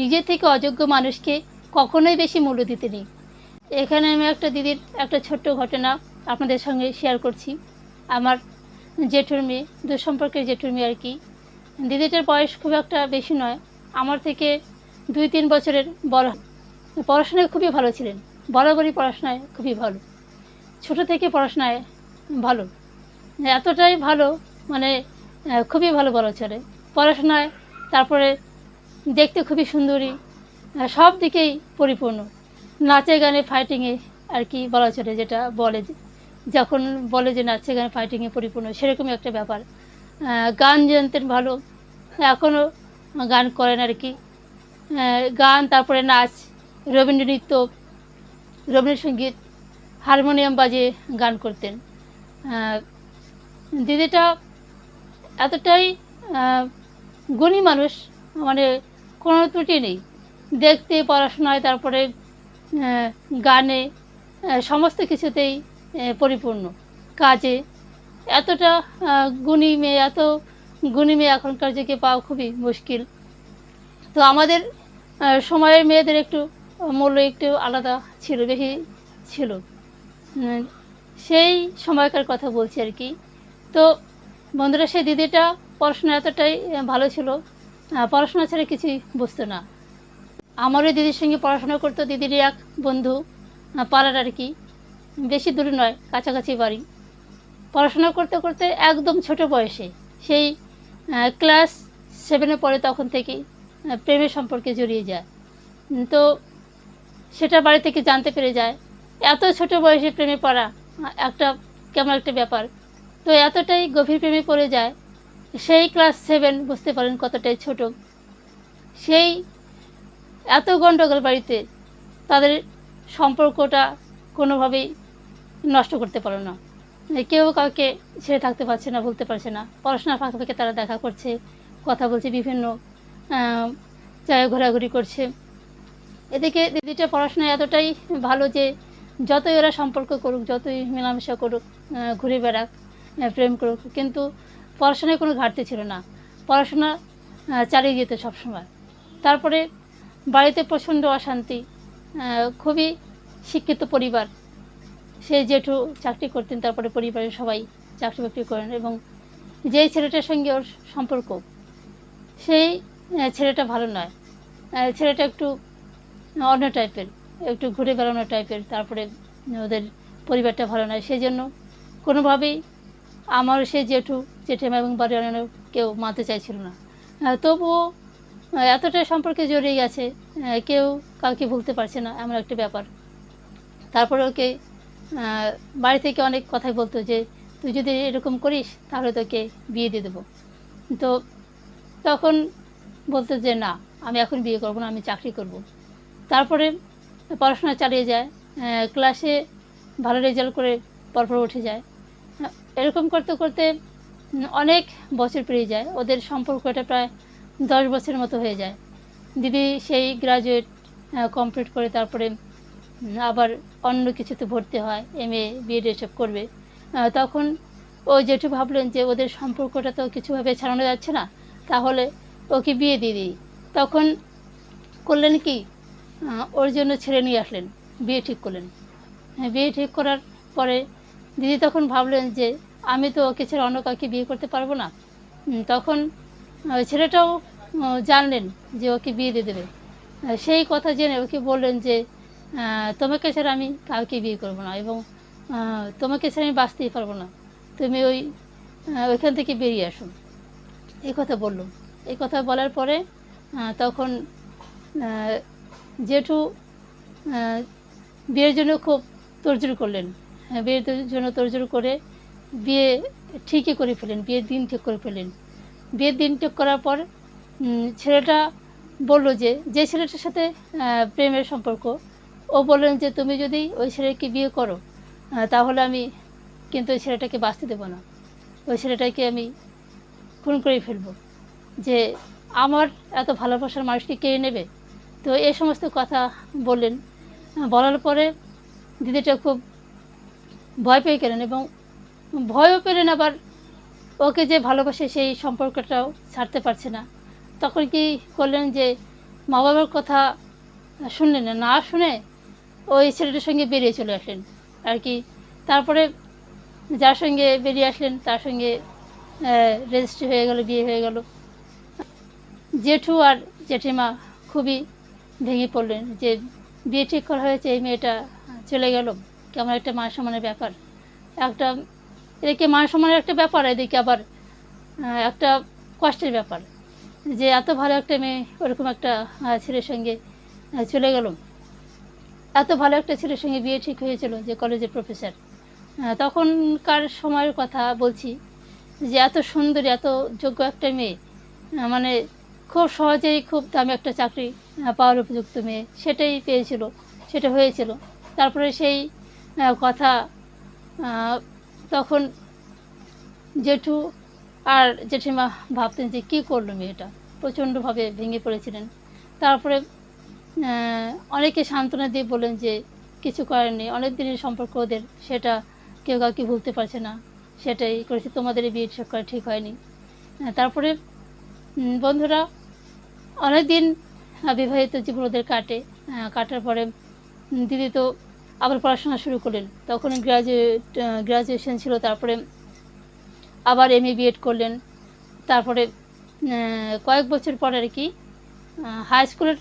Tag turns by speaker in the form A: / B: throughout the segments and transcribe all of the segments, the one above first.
A: নিজের থেকে অযোগ্য মানুষকে কখনোই বেশি মূল্য দিতে নেই। এখানে আমি একটা দিদির একটা ছোট্ট ঘটনা আপনাদের সঙ্গে শেয়ার করছি। আমার জেঠুর মেয়ে, দুঃসম্পর্কের জেঠুর মেয়ে আর কি। দিদিটার বয়স খুব একটা বেশি নয়, আমার থেকে দুই তিন বছরের বড়। পড়াশোনায় খুবই ভালো ছিলেন, বরাবরই পড়াশোনায় খুবই ভালো। ছোট থেকে পড়াশোনায় ভালো। এতটাই ভালো মানে খুবই ভালো বলা চলে পড়াশোনায়, তারপরে দেখতে খুবই সুন্দরী সব দিকেই পরিপূর্ণ। নাচে গানে ফাইটিংয়ে আর কি বলা চলে যেটা বলে যখন বলে যে নাচে গানে ফাইটিংয়ে পরিপূর্ণ, সেরকমই একটা ব্যাপার। গান জানতেন ভালো এখনও গান করেন আর কি। গান, তারপরে নাচ রবীন্দ্র নৃত্য রবীন্দ্রসঙ্গীত, হারমোনিয়াম বাজে গান করতেন। দিদিটা এতটাই গুণী মানুষ মানে কোনো ত্রুটি নেই। দেখতে, পড়াশোনায়, তারপরে গানে সমস্ত কিছুতেই পরিপূর্ণ। কাজে এতটা গুণী মেয়ে, এত গুণী মেয়ে এখনকার যুগে পাওয়া খুবই মুশকিল। তো আমাদের সময়ের মেয়েদের একটু মূল্য একটু আলাদা ছিল, বেশি ছিল। সেই সময়কার কথা বলছি আর কি। তো বন্ধুরা, সেই দিদিটা পড়াশোনা এতটাই ভালো ছিল পড়াশোনা ছাড়া কিছুই বুঝতো না। আমারও দিদির সঙ্গে পড়াশোনা করতো দিদির এক বন্ধু পাড়ার আর কি। বেশি দূরে নয় কাছাকাছি বাড়ি। পড়াশোনা করতে করতে একদম ছোট বয়সে সেই ক্লাস সেভেনে পড়ে তখন আহ, প্রেমের সম্পর্কে জড়িয়ে যায়। তো সেটা বাড়ি থেকে জানতে পেরে যায় এত ছোট বয়সে প্রেমে পড়া একটা কেমন একটা ব্যাপার। তো এতটাই গভীর প্রেমে পড়ে যায় সেই ক্লাস সেভেন বুঝতে পারেন কতটাই ছোট। সেই এত গণ্ডগোল বাড়িতে তাদের সম্পর্কটা কোনোভাবেই নষ্ট করতে পারো না। কেউ কাউকে ছেড়ে থাকতে পারছে না, বলতে পারছে না। পড়াশোনার ফাঁকে ফাঁকে তারা দেখা করছে, কথা বলছে, বিভিন্ন জায়গায় ঘোরাঘুরি করছে। এদিকে দিদিটা পড়াশোনায় এতটাই ভালো যে যতই ওরা সম্পর্ক করুক, যতই মেলামেশা করুক ঘুরে বেড়াক প্রেম করুক, কিন্তু পড়াশোনায় কোনো ঘাটতি ছিল না। পড়াশোনা চালিয়ে যেত সবসময়। তারপরে বাড়িতে প্রচণ্ড অশান্তি খুবই শিক্ষিত পরিবার। সে জেঠু চাকরি করতেন, তারপরে পরিবারের সবাই চাকরি বাকরি করেন এবং যেই ছেলেটার সঙ্গে ওর সম্পর্ক, সেই ছেলেটা ভালো নয়। ছেলেটা একটু অন্য টাইপের, একটু ঘুরে বেড়ানো টাইপের, তারপরে ওদের পরিবারটা ভালো নয়। সেই জন্য কোনোভাবেই আমার সে জেঠু জেঠেমা এবং বাড়ির অন্যান্য কেউ মানতে চাইছিল না। তবুও আহ, এতটাই সম্পর্কে জড়িয়ে গেছে কেউ কাউকে ভুলতে পারছে না এমন একটা ব্যাপার। তারপরে ওকে বাড়ি থেকে অনেক কথাই বলতো যে তুই যদি এরকম করিস তাহলে তোকে বিয়ে দিয়ে দেবো। তো তখন বলতো যে না আমি এখন বিয়ে করব না আমি চাকরি করব। তারপরে পড়াশোনা চালিয়ে যায় ক্লাসে ভালো রেজাল্ট করে পরপর উঠে যায়। এরকম করতে করতে অনেক বছর পেরিয়ে যায়। ওদের সম্পর্কটা প্রায় দশ বছরের মতো হয়ে যায়। দিদি সেই গ্রাজুয়েট কমপ্লিট করে তারপরে আবার অন্য কিছুতে ভর্তি হয় এম এ বিএড এসব করবে। তখন ও জেঠু ভাবলেন যে ওদের সম্পর্কটা তো কিছুভাবে ছাড়ানো যাচ্ছে না, তাহলে ওকে বিয়ে দিয়ে দিই। তখন করলেন কি ওর জন্য ছেড়ে নিয়ে আসলেন, বিয়ে ঠিক করলেন। বিয়ে ঠিক করার পরে দিদি তখন ভাবলেন যে আমি তো ওকে ছেড়ে অন্য কাউকে বিয়ে করতে পারব না। তখন আহ, ছেলেটাও জানলেন যে ওকে বিয়ে দিয়ে দেবে। সেই কথা জেনে ওকে বললেন যে তোমাকে ছাড়া আমি কাউকে বিয়ে করব না এবং তোমাকে ছাড়া আমি বাঁচতেই পারব না। তুমি ওই ওইখান থেকে বেরিয়ে আসো। এই কথা বলল। এই কথা বলার পরে তখন জেঠু বিয়ের জন্য খুব তোড়জোড় করলেন। হ্যাঁ, বিয়ের জন্য তোড়জোড় করে বিয়ে ঠিকই করে ফেলেন, বিয়ের দিন ঠিক করে ফেলেন। বিয়ের দিন ঠিক করার পর ছেলেটা বলল যে যে ছেলেটার সাথে প্রেমের সম্পর্ক, ও বললেন যে, তুমি যদি ওই ছেলেকে বিয়ে করো তাহলে আমি কিন্তু ওই ছেলেটাকে বাঁচতে দেবো না। ওই ছেলেটাকে আমি খুন করে ফেলব। যে আমার এত ভালোবাসার মানুষকে কেড়ে নেবে? তো এই সমস্ত কথা বললেন। বলার পরে দিদিটা খুব ভয় পেয়ে গেলেন এবং ভয়ও পেলেন আবার। ওকে যে ভালোবাসে সেই সম্পর্কটাও ছাড়তে পারছে না। তখন কি করলেন যে মা বাবার কথা শুনলেন না? না শুনে ওই ছেলেটার সঙ্গে বেরিয়ে চলে আসলেন। আর কি তারপরে যার সঙ্গে বেরিয়ে আসলেন, তার সঙ্গে রেজিস্ট্রি হয়ে গেল, বিয়ে হয়ে গেল। জেঠু আর জেঠিমা খুবই ভেঙে পড়লেন যে বিয়ে ঠিক করা হয়েছে, এই মেয়েটা চলে গেল। কেমন একটা মান সম্মানের ব্যাপার। একটা এদিকে মান সম্মানের একটা ব্যাপার, এদিকে আবার একটা কষ্টের ব্যাপার যে এত ভালো একটা মেয়ে, ওরকম একটা ছেলের সঙ্গে চলে গেল। এত ভালো একটা ছেলের সঙ্গে বিয়ে ঠিক হয়েছিল যে কলেজের প্রফেসর তখনকার সময়ের কথা বলছি যে এত সুন্দরী, এত যোগ্য একটা মেয়ে মানে খুব সহজেই খুব দামি একটা চাকরি পাওয়ার উপযুক্ত মেয়ে, সেটাই পেয়েছিল, সেটা হয়েছিল। তারপরে সেই কথা তখন জেঠু আর জেঠিমা ভাবতেন যে কী করল মেয়েটা? প্রচণ্ডভাবে ভেঙে পড়েছিলেন। তারপরে অনেকে সান্ত্বনা দিয়ে বললেন যে কিছু করেননি অনেক দিনের সম্পর্ক ওদের, সেটা কেউ কাউকে ভুলতে পারছে না। সেটাই করেছে, তোমাদের এই বিয়ে করা ঠিক হয়নি। তারপরে বন্ধুরা অনেক দিন বিবাহিত জীবন ওদের কাটে। কাটার পরে দিদি তো আবার পড়াশোনা শুরু করলেন। তখন গ্রাজুয়েট গ্রাজুয়েশন ছিল, তারপরে আবার এম এ করলেন। তারপরে কয়েক বছর পর আর কি হাই স্কুলের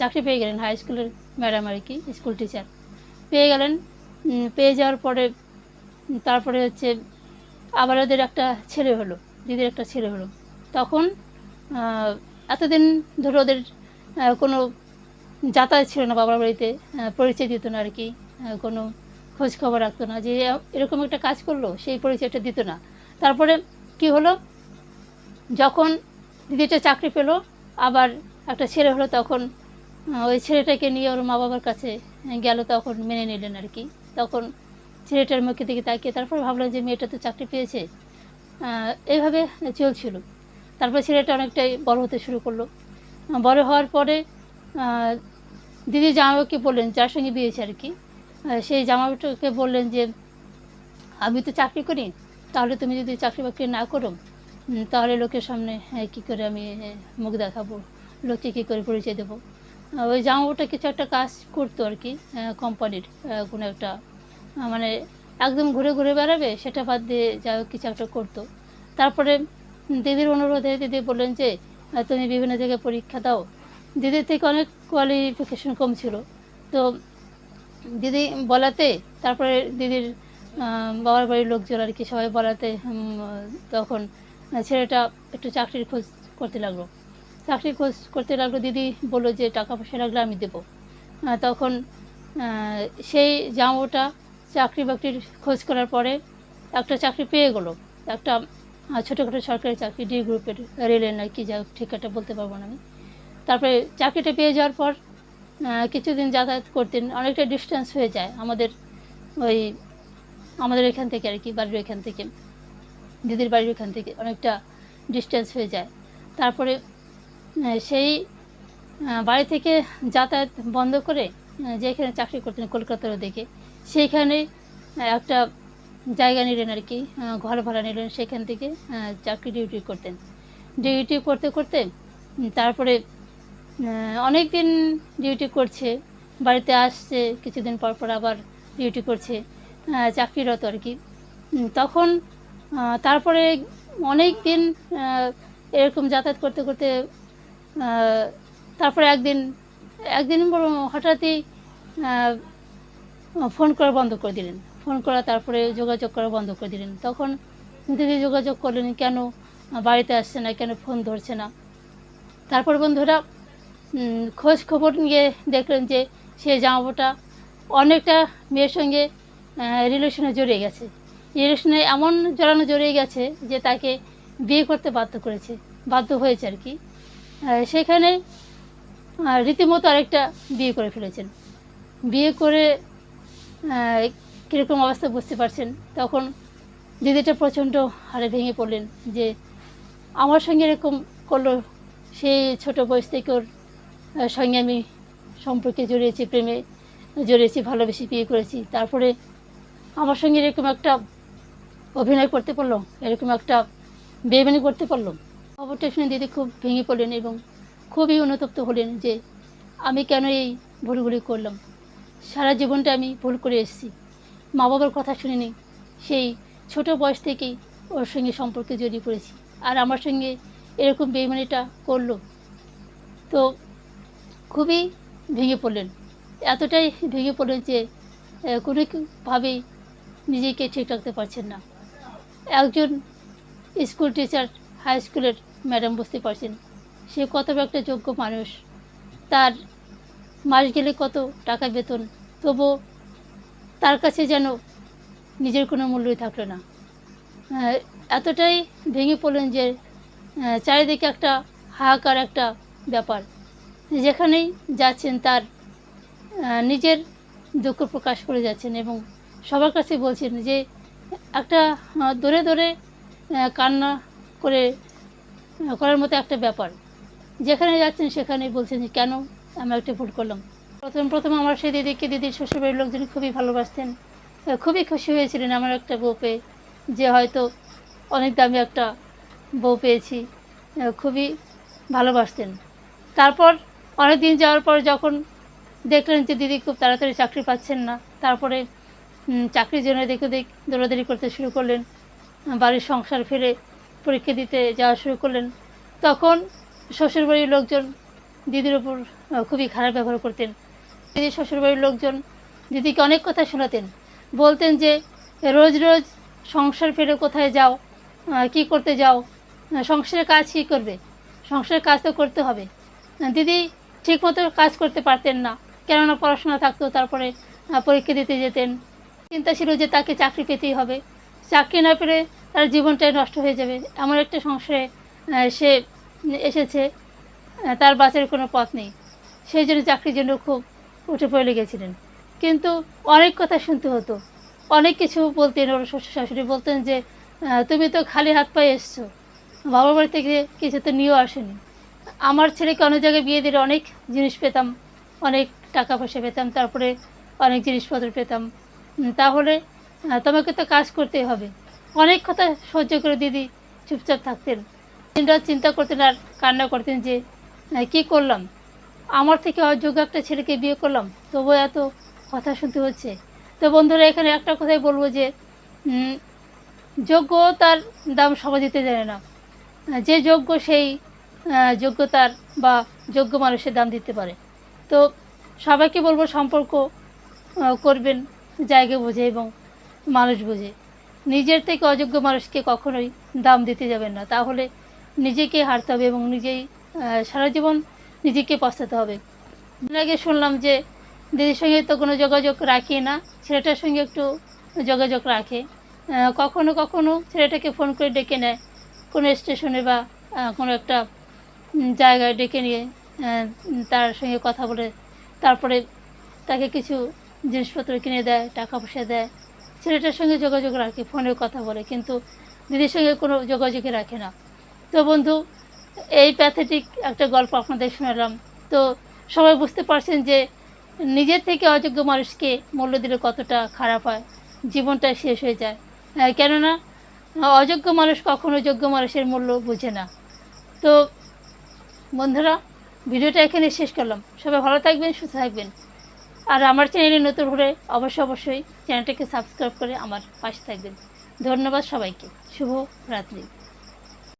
A: চাকরি পেয়ে গেলেন। হাই স্কুলের ম্যাডাম আর কি স্কুল টিচার পেয়ে গেলেন পেয়ে যাওয়ার পরে, তারপরে হচ্ছে আবার ওদের একটা ছেলে হলো, দিদির একটা ছেলে হলো। তখন এতদিন ধরে ওদের কোনো যাতায়াত ছিল না বাবার বাড়িতে পরিচয় দিত না আর কি কোনো খোঁজ খবর রাখতো না, যে এরকম একটা কাজ করল, সেই পরিচয়টা দিত না। তারপরে কি হলো? যখন দিদিটা চাকরি পেল, আবার একটা ছেলে হলো, তখন ওই ছেলেটাকে নিয়ে ওর মা বাবার কাছে গেল, তখন মেনে নিলেন আর কি। তখন ছেলেটার মুখে দিকে তাকিয়ে তারপর ভাবলাম যে মেয়েটা তো চাকরি পেয়েছে এইভাবে চলছিল। তারপর ছেলেটা অনেকটাই বড় হতে শুরু করল। বড় হওয়ার পরে দিদি জামাইবাবুকে বললেন যার সঙ্গে বিয়েছে আর কি সেই জামাইবাবুটাকে বললেন যে আমি তো চাকরি করি তাহলে তুমি যদি চাকরি বাকরি না করো তাহলে লোকের সামনে হ্যাঁ, কী করে আমি মুখ দেখাবো লোককে কী করে পরিচয় দেবো? ওই জামাইবাবুটা কিছু একটা কাজ করতো আর কি কোম্পানির কোনো একটা মানে একদম ঘুরে ঘুরে বেড়াবে সেটা বাদ দিয়ে যা কিছু একটা করতো। তারপরে দিদির অনুরোধে দিদি বললেন যে তুমি বিভিন্ন জায়গায় পরীক্ষা দাও দিদির থেকে অনেক কোয়ালিফিকেশন কম ছিল। তো দিদি বলাতে, তারপরে দিদির বাবার বাড়ির লোকজন আর কি সবাই বলাতে তখন ছেলেটা একটু চাকরির খোঁজ করতে লাগল। চাকরির খোঁজ করতে লাগল, দিদি বলল যে টাকা পয়সা লাগলে আমি দেবো। তখন সেই জামাটা চাকরি বাকরির খোঁজ করার পরে একটা চাকরি পেয়ে গেলো। একটা ছোটোখাটো সরকারি চাকরি ডি গ্রুপের রেলের না কি যা ঠিক একটা বলতে পারব না আমি। তারপরে চাকরিটা পেয়ে যাওয়ার পর কিছুদিন যাতায়াত করতেন, অনেকটা ডিস্টেন্স হয়ে যায় আমাদের ওই, আমাদের এখান থেকে আর কি, বাড়ির এখান থেকে, দিদির বাড়ির এখান থেকে অনেকটা ডিস্টেন্স হয়ে যায়। তারপরে সেই বাড়ি থেকে যাতায়াত বন্ধ করে যেখানে চাকরি করতেন কলকাতারও দেখে সেইখানে একটা জায়গা নিলেন আর কি ঘর ভাড়া নিলেন, সেখান থেকে চাকরি ডিউটি করতেন। ডিউটি করতে করতে তারপরে অনেক দিন ডিউটি করছে, বাড়িতে আসছে, কিছুদিন পর পর আবার ডিউটি করছে চাকরিরত আর কি। তখন তারপরে অনেক দিন এরকম যাতায়াত করতে করতে তারপরে একদিন একদিন হঠাৎই ফোন করা বন্ধ করে দিলেন। ফোন করা, তারপরে যোগাযোগ করা বন্ধ করে দিলেন। তখন দিদি যোগাযোগ করলেন, কেন বাড়িতে আসছে না, কেন ফোন ধরছে না। তারপর বন্ধুরা খোঁজ খবর নিয়ে দেখলেন যে সে জামাটা অনেকটা মেয়ের সঙ্গে রিলেশনে জড়িয়ে গেছে। রিলেশনে এমন জড়ানো জড়িয়ে গেছে যে তাকে বিয়ে করতে বাধ্য করেছে, বাধ্য হয়েছে আর কি। সেখানে রীতিমতো আরেকটা বিয়ে করে ফেলেছেন। বিয়ে করে কীরকম অবস্থা বুঝতে পারছেন? তখন দিদিটা প্রচণ্ড হারে ভেঙে পড়লেন যে, আমার সঙ্গে এরকম করল সেই ছোট বয়স থেকে ওর সঙ্গে আমি সম্পর্কে জড়িয়েছি, প্রেমে জড়িয়েছি, ভালোবেসে বিয়ে করেছি। তারপরে আমার সঙ্গে এরকম একটা অভিনয় করতে পারল এরকম একটা বেমানি করতে পারল খবরটা শুনে দিদি খুব ভেঙে পড়লেন এবং খুবই অনুতপ্ত হলেন যে আমি কেন এই ভুলগুলি করলাম। সারা জীবনটা আমি ভুল করে এসেছি। মা বাবার কথা শুনিনি, সেই ছোট বয়স থেকেই ওর সঙ্গে সম্পর্কে জড়িয়ে পড়েছি। আর আমার সঙ্গে এরকম বেইমানিটা করল। তো খুবই ভেঙে পড়লেন। এতটাই ভেঙে পড়লেন যে কোনোভাবেই নিজেকে ঠিক রাখতে পারছেন না। একজন স্কুল টিচার, হাই স্কুলের ম্যাডাম বুঝতে পারছেন, সে কত একটা যোগ্য মানুষ। তার মাস গেলে কত টাকা বেতন, তবু তার কাছে যেন নিজের কোনো মূল্যই থাকল না। এতটাই ভেঙে পড়লেন যে চারিদিকে একটা হাহাকার একটা ব্যাপার। যেখানেই যাচ্ছেন তার নিজের দুঃখ প্রকাশ করে যাচ্ছেন এবং সবার কাছে বলছেন যে একটা দৌড়ে দৌড়ে কান্না করে করার মতো একটা ব্যাপার। যেখানে যাচ্ছেন সেখানে বলছেন যে কেন আমি একটা ভুল করলাম। প্রথম প্রথম আমার সেই দিদিকে দিদির শ্বশুরবাড়ির লোকজন খুবই ভালোবাসতেন। খুবই খুশি হয়েছিলেন আমার একটা বউ পেয়ে যে হয়তো অনেক দামি একটা বউ পেয়েছি। খুবই ভালোবাসতেন। তারপর অনেক দিন যাওয়ার পর যখন দেখলেন যে দিদি খুব তাড়াতাড়ি চাকরি পাচ্ছেন না, তারপরে চাকরির জন্য দেখে দেখ দৌড়াদৌড়ি করতে শুরু করলেন, বাড়ির সংসার ফিরে পরীক্ষা দিতে যাওয়া শুরু করলেন, তখন শ্বশুরবাড়ির লোকজন দিদির ওপর খুবই খারাপ ব্যবহার করতেন। দিদির শ্বশুরবাড়ির লোকজন দিদিকে অনেক কথা শোনাতেন, বলতেন যে, রোজ রোজ সংসার ফিরে কোথায় যাও? কি করতে যাও? সংসারের কাজ কী করবে? সংসারের কাজ তো করতে হবে। দিদি ঠিকমতো কাজ করতে পারতেন না। কেননা পড়াশোনা থাকতো, তারপরে পরীক্ষা দিতে যেতেন। চিন্তা ছিল যে তাকে চাকরি পেতেই হবে। চাকরি না পেলে তার জীবনটাই নষ্ট হয়ে যাবে। এমন একটা সংসারে সে এসেছে তার বাঁচার কোনো পথ নেই। সেই জন্য চাকরির জন্য খুব উঠে পড়ে লেগেছিলেন কিন্তু অনেক কথা শুনতে হতো। অনেক কিছু বলতেন ওর শ্বশুর শাশুড়ি বলতেন যে তুমি তো খালি হাত পায়ে এসছো। বাবার বাড়ি থেকে কিছু তো নিয়েও আসেনি। আমার ছেলেকে অনেক জায়গায় বিয়ে দিলে অনেক জিনিস পেতাম, অনেক টাকা পয়সা পেতাম, তারপরে অনেক জিনিসপত্র পেতাম। তাহলে তোমাকে তো কাজ করতেই হবে। অনেক কথা সহ্য করে দিদি চুপচাপ থাকতেন। দিনরাত চিন্তা করতেন আর কান্না করতেন যে কী করলাম? আমার থেকে অযোগ্য একটা ছেলেকে বিয়ে করলাম? তবুও এত কথা শুনতে হচ্ছে। তো বন্ধুরা, এখানে একটা কথাই বলব যে যোগ্য তার দাম সবাই দিতে জানে না। যে যোগ্য সেই যোগ্যতার বা যোগ্য মানুষের দাম দিতে পারে। তো সবাইকে বলব সম্পর্ক করবেন, জায়গা বুঝে এবং মানুষ বুঝে। নিজের থেকে অযোগ্য মানুষকে কখনোই দাম দিতে যাবেন না। তাহলে নিজেকে হারতে হবে এবং নিজেই সারা জীবন নিজেকে পস্তাতে হবে। আগে শুনলাম যে দিদির সঙ্গে তো কোনো যোগাযোগ রাখি না, ছেলেটার সঙ্গে একটু যোগাযোগ রাখে। কখনো কখনো ছেলেটাকে ফোন করে ডেকে নেয়, কোনো স্টেশনে বা কোনো একটা জায়গায় ডেকে নিয়ে তার সঙ্গে কথা বলে, তারপরে তাকে কিছু জিনিসপত্র কিনে দেয়, টাকা পয়সা দেয়। ছেলেটার সঙ্গে যোগাযোগ রাখে, ফোনে কথা বলে, কিন্তু দিদির সঙ্গে কোনো যোগাযোগই রাখে না। তো বন্ধু, এই প্যাথেটিক একটা গল্প আপনাদের শোনালাম। তো সবাই বুঝতে পারছেন যে নিজের থেকে অযোগ্য মানুষকে মূল্য দিলে কতটা খারাপ হয়, জীবনটা শেষ হয়ে যায়। কেননা, অযোগ্য মানুষ কখনো যোগ্য মানুষের মূল্য বুঝে না। তো বন্ধুরা, ভিডিওটা এখানে শেষ করলাম। সবাই ভালো থাকবেন, সুস্থ থাকবেন। আর আমার চ্যানেলে নতুন হলে অবশ্যই অবশ্যই চ্যানেলটাকে সাবস্ক্রাইব করে আমার পাশে থাকবেন। ধন্যবাদ সবাইকে। শুভ রাত্রি।